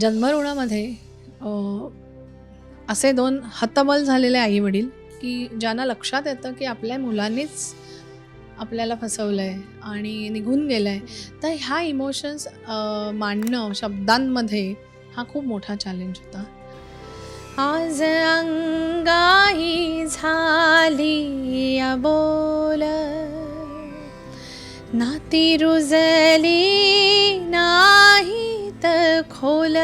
जन्मऋणामध्ये असे दोन हतबल झालेले आई वडील की ज्यांना लक्षात येतं की आपल्या मुलांनीच आपल्याला फसवलं आहे आणि निघून गेलं आहे तर ह्या इमोशन्स मांडणं शब्दांमध्ये हा खूप मोठा चॅलेंज होता. आज अंगाई झाली बोल नाती रुजली ना तर खोल.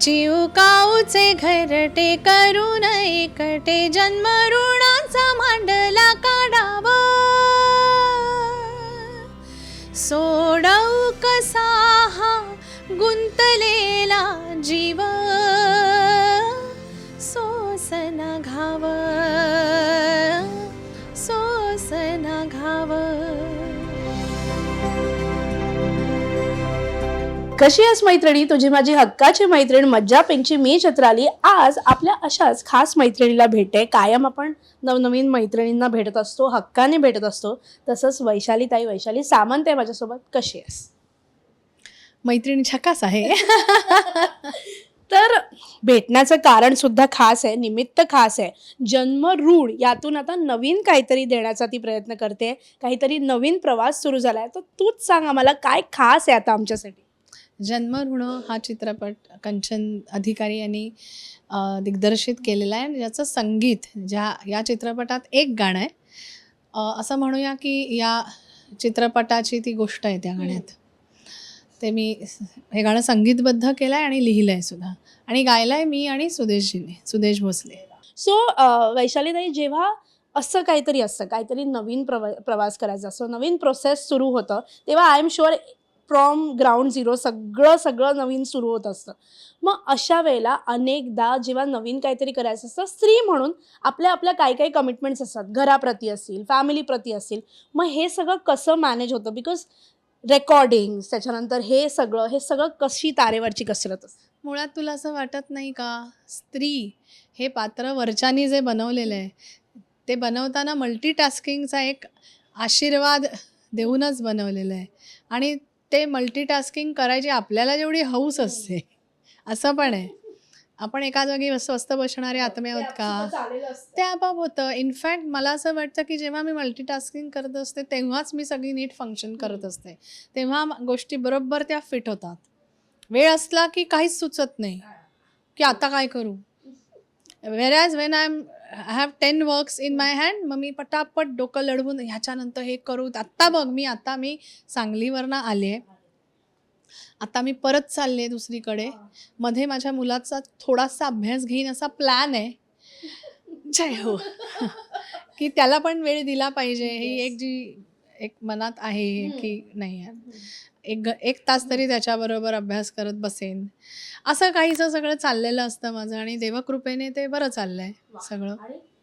चिवकाऊचे घरटे करून एकटे जन्म ऋणाचा मांडला काढावा. सोडव कसा हा गुंतलेला जीव? सोसना घाव. कशी आहेस मैत्रिणी? तुझी माझी हक्काची मैत्रीण मज्जा पेंची मी चित्राली. आज आपल्या अशाच खास मैत्रिणीला भेटते. कायम आपण नवनवीन मैत्रिणींना भेटत असतो हक्काने भेटत असतो. तसंच वैशाली ताई वैशाली सामंत आहे माझ्यासोबत. कशी आहेस? मैत्रिणी छकास आहे. तर भेटण्याचं कारण सुद्धा खास आहे निमित्त खास आहे. जन्म ऋण यातून आता नवीन काहीतरी देण्याचा ती प्रयत्न करते. काहीतरी नवीन प्रवास सुरू झाला आहे तर तूच सांग आम्हाला काय खास आहे आता आमच्यासाठी? जन्मऋण हा चित्रपट कंचन अधिकारी यांनी दिग्दर्शित केलेला आहे. आणि ज्याचं संगीत ज्या या चित्रपटात एक गाणं आहे. असं म्हणूया की या चित्रपटाची ती गोष्ट आहे त्या गाण्यात. ते मी हे गाणं संगीतबद्ध केलं आहे आणि लिहिलं आहे सुद्धा. आणि गायलं आहे मी आणि सुदेशजीने सुदेश भोसले. सो वैशालीताई जेव्हा असं काहीतरी असतं काहीतरी नवीन प्रवा प्रवास करायचा असतो नवीन प्रोसेस सुरू होतं तेव्हा I am sure from ground zero सगळं सगळं नवीन सुरू होत असतं. मग अशा वेळेला अनेकदा जेव्हा नवीन काहीतरी करायचं असतं स्त्री म्हणून आपल्या आपल्या काही काही कमिटमेंट्स असतात. घराप्रती असतील फॅमिलीप्रती असतील. मग हे सगळं कसं मॅनेज होतं? बिकॉज रेकॉर्डिंग त्याच्यानंतर हे सगळं हे सगळं कशी तारेवरची कसरत असते? मुळात तुला असं वाटत नाही का? स्त्री हे पात्र वरच्यानी जे बनवलेलं आहे ते बनवताना मल्टीटास्किंगचा एक आशीर्वाद देऊनच बनवलेलं आहे. आणि ते मल्टीटास्किंग करायची आपल्याला जेवढी हौस असते. असं पण आहे. आपण एका जागी स्वस्त बसणारे आत्मे आहोत का? ते आपोआप होतं. इनफॅक्ट मला असं वाटतं की जेव्हा मी मल्टीटास्किंग करत असते तेव्हाच मी सगळी नीट फंक्शन करत असते. तेव्हा गोष्टी बरोबर त्या फिट होतात. वेळ असला की काहीच सुचत नाही. की आता काय करू? Whereas when I am I have ten works in my hand मग मी पटापट डोकं लढवून ह्याच्यानंतर हे करू. आत्ता बघ मी आता मी सांगलीवरनं आले. आहे आता मी परत चालले दुसरीकडे. मध्ये माझ्या मुलाचा थोडासा अभ्यास घेईन असा प्लॅन आहे. जय हो. की त्याला पण वेळ दिला पाहिजे. ही एक जी एक मनात आहे की नाही एक एक तास तरी त्याच्याबरोबर अभ्यास करत बसेन. असं काहीचं सगळं चाललेलं असतं माझं आणि देवकृपेने ते बरं चाललंय सगळं.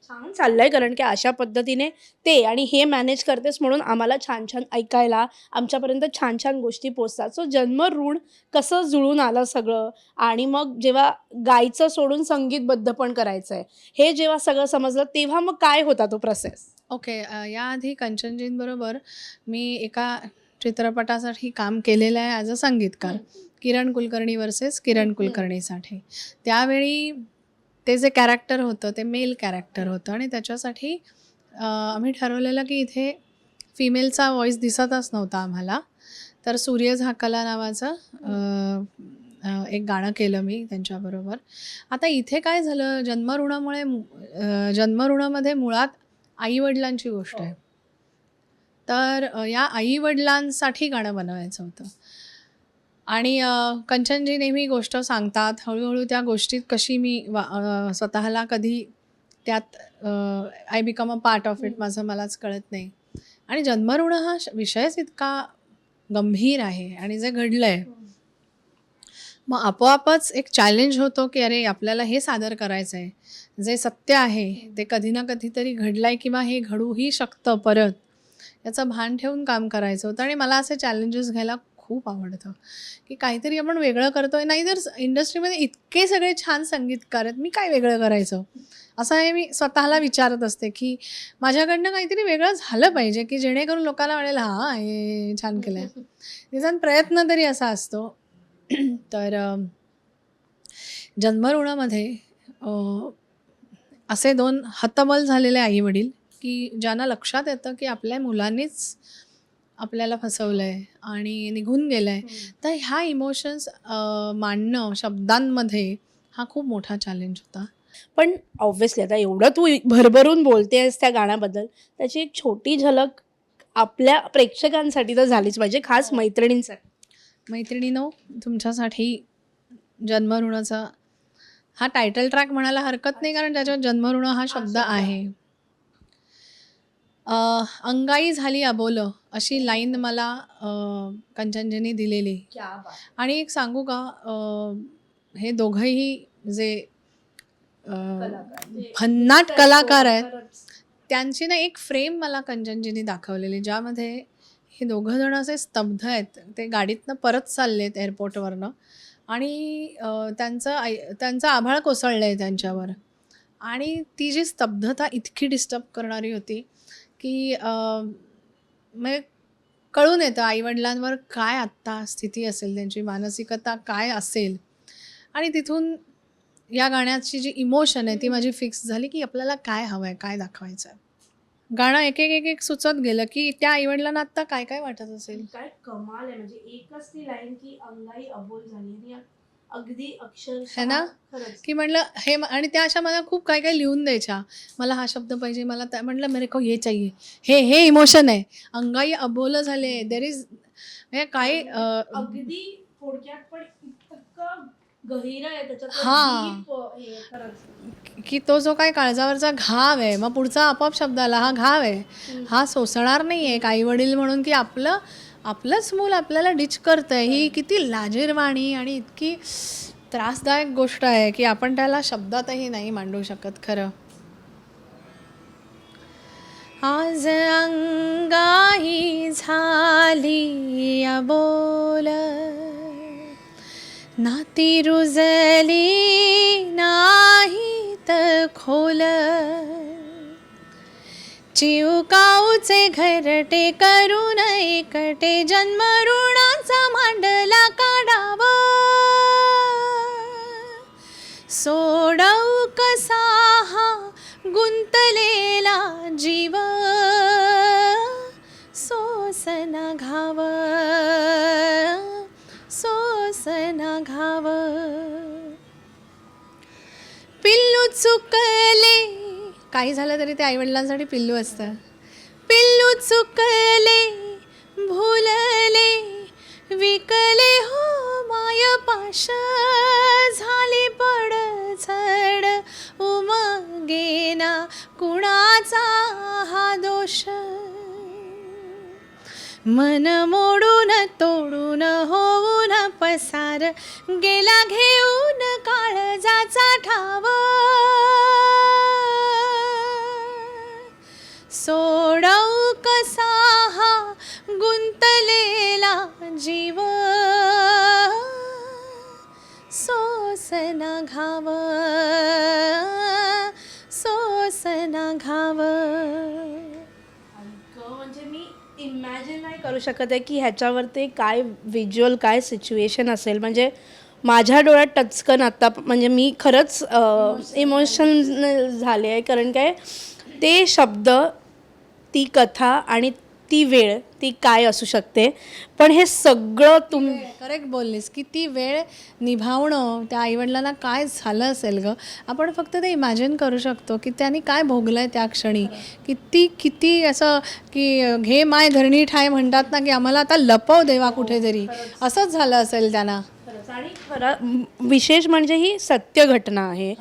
छान चाललंय कारण की अशा पद्धतीने ते आणि हे मॅनेज करतेस म्हणून आम्हाला छान छान ऐकायला आमच्यापर्यंत छान छान गोष्टी पोचतात. सो जन्म ऋण कसं जुळून आलं सगळं? आणि मग जेव्हा गायचं सोडून संगीतबद्ध पण करायचं आहे हे जेव्हा सगळं समजलं तेव्हा मग काय होता तो प्रोसेस ओके याआधी कंचनजींबरोबर मी एका चित्रपटासाठी काम केलेलं आहे ॲज अ संगीतकार. किरण कुलकर्णी वर्सेस किरण कुलकर्णीसाठी. त्यावेळी ते जे कॅरेक्टर होतं ते मेल कॅरेक्टर होतं आणि त्याच्यासाठी आम्ही ठरवलेलं की इथे फिमेलचा व्हॉईस दिसतच नव्हता आम्हाला. तर सूर्य झाकला नावाचं एक गाणं केलं मी त्यांच्याबरोबर. आता इथे काय झालं जन्मऋणामुळे जन्मऋणामध्ये मुळात आईवडिलांची गोष्ट आहे. तर या आईवडिलांसाठी गाणं बनवायचं होतं. आणि कंचनजी नेहमी गोष्ट सांगतात हळूहळू त्या गोष्टीत कशी मी वा स्वतःला कधी त्यात I become a part of it माझं मलाच कळत नाही. आणि जन्मऋण हा विषयच इतका गंभीर आहे आणि जे घडलं आहे मग आपोआपच एक चॅलेंज होतो की अरे आपल्याला हे सादर करायचं आहे जे सत्य आहे ते कधी ना कधीतरी घडलं आहे किंवा हे घडूही शकतं परत. याचं भान ठेवून काम करायचं होतं आणि मला असे चॅलेंजेस घ्यायला खूप आवडतं. की काहीतरी आपण वेगळं करतो आहे नाही तर इंडस्ट्रीमध्ये इतके सगळे छान संगीतकार आहेत. मी काय वेगळं करायचं? असं हे मी स्वतःला विचारत असते की माझ्याकडनं काहीतरी वेगळं झालं पाहिजे की जेणेकरून लोकांना वाटेल हा हे छान केलं आहे निदान प्रयत्न तरी असा असतो. तर अ, जन्मऋणामध्ये असे दोन हतबल झालेले आईवडील की ज्यांना लक्षात येतं की आपल्या मुलांनीच आपल्याला फसवलं आहे आणि निघून गेलं आहे तर ह्या इमोशन्स मांडणं शब्दांमध्ये हा खूप मोठा चॅलेंज होता. पण ऑब्व्हियसली आता एवढं तू भरभरून बोलतेस त्या गाण्याबद्दल त्याची एक छोटी झलक आपल्या प्रेक्षकांसाठी तर झालीच पाहिजे खास मैत्रिणींसाठी. मैत्रिणीनो तुमच्यासाठी जन्मऋणाचा हा टायटल ट्रॅक म्हणायला हरकत नाही कारण त्याच्यात जन्मऋण हा शब्द आहे. अंगाई झाली अबोल अशी लाईन मला कंचनजीने दिलेली. आणि एक सांगू का हे दोघंही जे भन्नाट कलाकार आहेत त्यांची ना एक फ्रेम मला कंचनजीने दाखवलेली ज्यामध्ये हे दोघं जण असे स्तब्ध आहेत. ते गाडीतनं परत चालले आहेत एअरपोर्टवरनं. आणि त्यांचं आय त्यांचं आभाळ कोसळलं आहे त्यांच्यावर. आणि ती जी स्तब्धता इतकी डिस्टर्ब करणारी होती की म्हणजे कळून येतं आईवडिलांवर काय आत्ता स्थिती असेल त्यांची मानसिकता काय असेल. आणि तिथून या गाण्याची जी इमोशन आहे ती माझी फिक्स झाली की आपल्याला काय हवं आहे काय दाखवायचं आहे गाणं एक एक एक एक सुचत गेलं की त्या आईवडिलांना आत्ता काय काय वाटत असेल? काय कमाल आहे म्हणजे एकच ती लाईन की अंगाई अबोल झाली अगदी अक्षर है ना? खरंच. की म्हणलं हे म- आणि त्या अशा मला खूप काय काय लिहून द्यायच्या. मला हा शब्द पाहिजे मला त्या म्हटलं मेरे को ये चाहिए. हे हे इमोशन आहे. अंगाई अबोल झाले. देर इज म्हणजे काय अ, अगदी थोडक्यात पण इतकं गहिरं आहे त्याच्यात. हा. deep, अ, हे आहे खरंच. की तो जो काय काळजावरचा घाव आहे मग पुढचा आपोआप शब्द आला हा घाव आहे. हा सोसणार नाही आहे आई वडील म्हणून की आपलं आपलंच मूल आपल्याला डिच करतं आहे ही किती लाजीरवाणी आणि इतकी त्रासदायक गोष्ट आहे की आपण त्याला शब्दातही नाही मांडू शकत खरं. आज अंगाई झाली अबोल. नाती रुजली नाही तर खोल. चिवकाऊचे घरटे करून एकटे जन्म ऋणाचा मांडला काढावा. सोडव कसा हा गुंतलेला जीव? सोसना घाव सोसना घाव. पिल्लू चुकले काही झालं तरी ते आईवडिलांसाठी पिल्लू असतं. पिल्लू चुकले भुलले विकले हो माय पाश. झाली पडझड उमगेना कुणाचा हा दोष? मन मोडून तोडून होऊन पसार गेला घेऊन काळजाचा ठाव. सोडऊ कसा हा गुंतलेला जीव. सोसना घाव. सोसना घाव. म्हणजे मी इमॅजिन नाही करू शकत आहे की ह्याच्यावर ते काय व्हिज्युअल काय सिच्युएशन असेल. म्हणजे माझ्या डोळ्यात टचकन आता म्हणजे मी खरंच इमोशनल झाले आहे. कारण काय ते शब्द ती कथा आणि ती वेळ ती काय असू शकते. पण हे सगळं तुम करेक्ट बोललीस की ती वेळ निभावणं त्या आईवडिलांना काय झालं असेल ग? आपण फक्त ते इमॅजिन करू शकतो की त्यांनी काय भोगलं आहे त्या क्षणी. किती किती असं की घे माय धरणी ठाय म्हणतात ना की आम्हाला आता लपव देवा कुठेतरी असंच झालं असेल त्यांना. आणि खरा विशेष म्हणजे ही सत्य घटना आहे.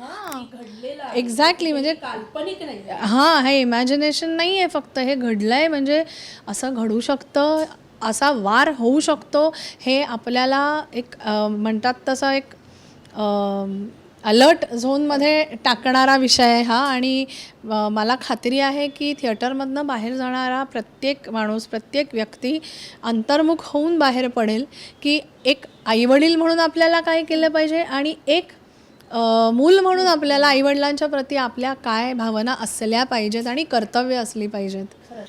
एक्झॅक्टली म्हणजे काल्पनिक नाही हां हे इमॅजिनेशन नाही आहे फक्त. हे घडलं आहे म्हणजे असं घडू शकतं असा वार होऊ शकतो. हे आपल्याला एक म्हणतात तसा एक अलर्ट झोनमध्ये टाकणारा विषय आहे हा. आणि मला खात्री आहे की थिएटरमधनं बाहेर जाणारा प्रत्येक माणूस प्रत्येक व्यक्ती अंतर्मुख होऊन बाहेर पडेल की एक आईवडील म्हणून आपल्याला काय केलं पाहिजे आणि एक मूल म्हणून आपल्याला आईवडिलांच्या प्रती आपल्या काय भावना असल्या पाहिजेत आणि कर्तव्य असली पाहिजेत?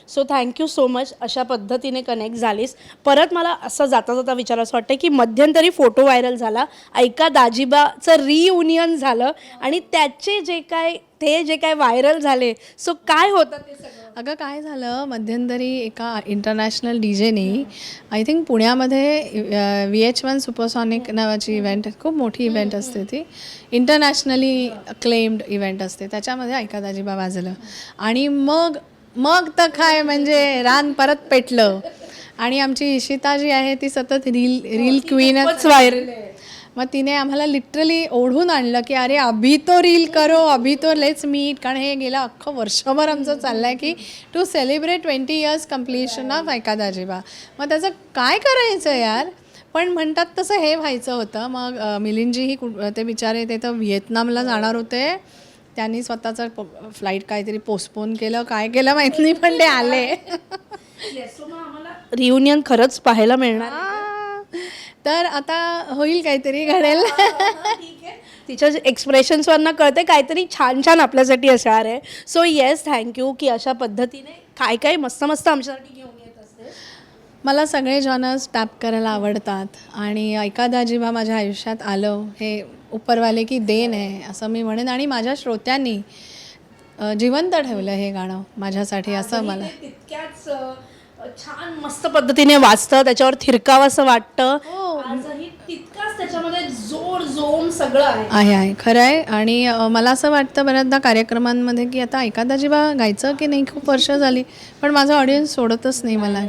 सो थँक्यू सो मच अशा पद्धतीने कनेक्ट झालीस. परत मला असं जाता जाता विचारायचं वाटतं की मध्यंतरी फोटो व्हायरल झाला. ऐका दाजिबाचं रियुनियन झालं आणि त्याचे जे काय ते जे काय व्हायरल झाले. सो काय होतं ते सगळं? अगं काय झालं? मध्यंतरी एका इंटरनॅशनल डी जेने आय थिंक पुण्यामध्ये व्ही एच वन सुपरसॉनिक नावाची इव्हेंट खूप मोठी इव्हेंट असते ती. इंटरनॅशनली क्लेम्ड इव्हेंट असते. त्याच्यामध्ये ऐका दाजीबा वाजलं. आणि मग मग तर काय म्हणजे रान परत पेटलं. आणि आमची इशिता जी आहे ती सतत रील रील क्वीनच व्हायरल मग तिने आम्हाला लिटरली ओढून आणलं की अरे अभि तो रील करो अभि तो लेट्स मीट कारण हे गेलं अख्खं वर्षभर आमचं चाललं आहे की to celebrate twenty years completion of Aika Dajiba मग त्याचं काय करायचं यार? पण म्हणतात तसं हे व्हायचं होतं. मग मिलिंदजीही कु ते बिचारे ते तर व्हिएतनामला जाणार होते. त्यांनी स्वतःचं फ्लाईट काहीतरी पोस्टपोन केलं. काय केलं माहीत नाही पण ते आले. रियुनियन खरंच पाहायला मिळणार तर आता होईल काहीतरी घडेल. तिच्या एक्सप्रेशन्सवरनं कळते काहीतरी छान छान आपल्यासाठी असणार आहे. सो येस थँक्यू की अशा पद्धतीने काय काय मस्त मस्त आमच्यासाठी घेऊन येत असते. मला सगळे जॉनर्स टॅप करायला आवडतात. आणि ऐकादा जेव्हा माझ्या आयुष्यात आलं हे उपरवाले की देण आहे असं मी म्हणेन. आणि माझ्या श्रोत्यांनी जिवंत ठेवलं हे गाणं माझ्यासाठी असं मला. तितक्याच छान मस्त पद्धतीने वाचतं त्याच्यावर थिरकावं असं वाटतं. हो. तितकाच त्याच्यामध्ये जोर जोम सगळं आहे. आहे खरं आहे. आणि मला असं वाटतं बऱ्याचदा कार्यक्रमांमध्ये की आता एखादा जेव्हा गायचं की नाही खूप वर्ष झाली पण माझं ऑडियन्स सोडतच नाही मला.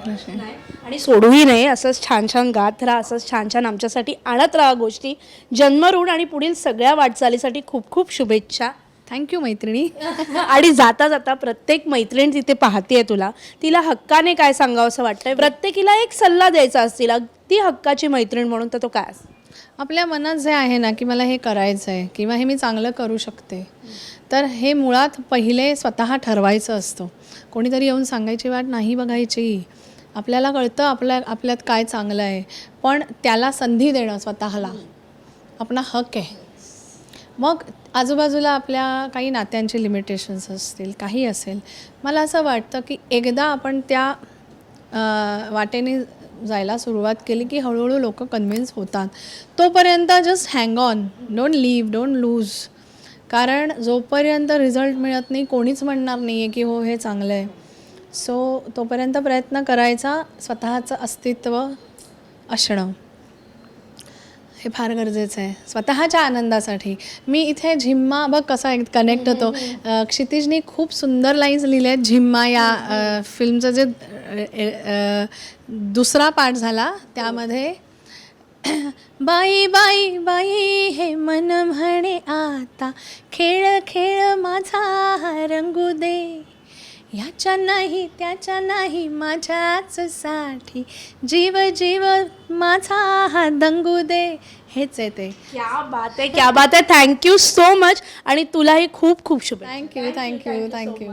आणि सोडूही नाही असंच छान छान गात राहा असंच छान छान आमच्यासाठी आणत राहा गोष्टी. जन्मऋण आणि पुढील सगळ्या वाटचालीसाठी खूप खूप शुभेच्छा. थँक्यू मैत्रिणी. आणि जाता जाता प्रत्येक मैत्रीण तिथे पाहतीये तुला तिला हक्काने काय सांगावं असं वाटतंय? प्रत्येकीला एक सल्ला द्यायचा असतील ती हक्काची मैत्रीण म्हणून तर तो काय? आपल्या मनात जे आहे ना की मला हे करायचं आहे किंवा हे मी चांगलं करू शकते तर हे मुळात पहिले स्वतः ठरवायचं असतं. कोणीतरी येऊन सांगायची वाट नाही बघायची. आपल्याला कळतं आपल्या आपल्यात काय चांगलं आहे. पण त्याला संधी देणं स्वतःला. आपला हक आहे. मग आजूबाजूला आपल्या काही नात्यांचे लिमिटेशन्स असतील काही असेल मला असं वाटतं की एकदा आपण त्या वाटेने जायला सुरुवात केली की हळूहळू लोक कन्व्हिन्स होतात. तोपर्यंत just hang on don't leave don't lose कारण जोपर्यंत रिझल्ट मिळत नाही कोणीच म्हणणार नाही आहे की हो हे चांगलं आहे. सो तोपर्यंत प्रयत्न करायचा स्वतःचं अस्तित्व असणं. हे फार गरजेचं आहे. स्वतःच्या आनंदासाठी. मी इथे झिम्मा बघ कसा एक कनेक्ट होतो. अ, क्षितिजनी खूप सुंदर लाईन्स लिहिल्या आहेत झिम्मा या फिल्मचं जे दुसरा पार्ट झाला त्यामध्ये बाई बाई बाई हे मन म्हणे आता. खेळ खेळ माझा रंगू दे. याच्या नाही त्याच्या नाही माझ्याच साठी. जीव जीव माझा हा दंगू दे. हेच आहे ते. क्या बात आहे क्या बात आहे. थँक्यू सो मच आणि तुलाही खूप खूप शुभेच्छा. Thank you thank you thank you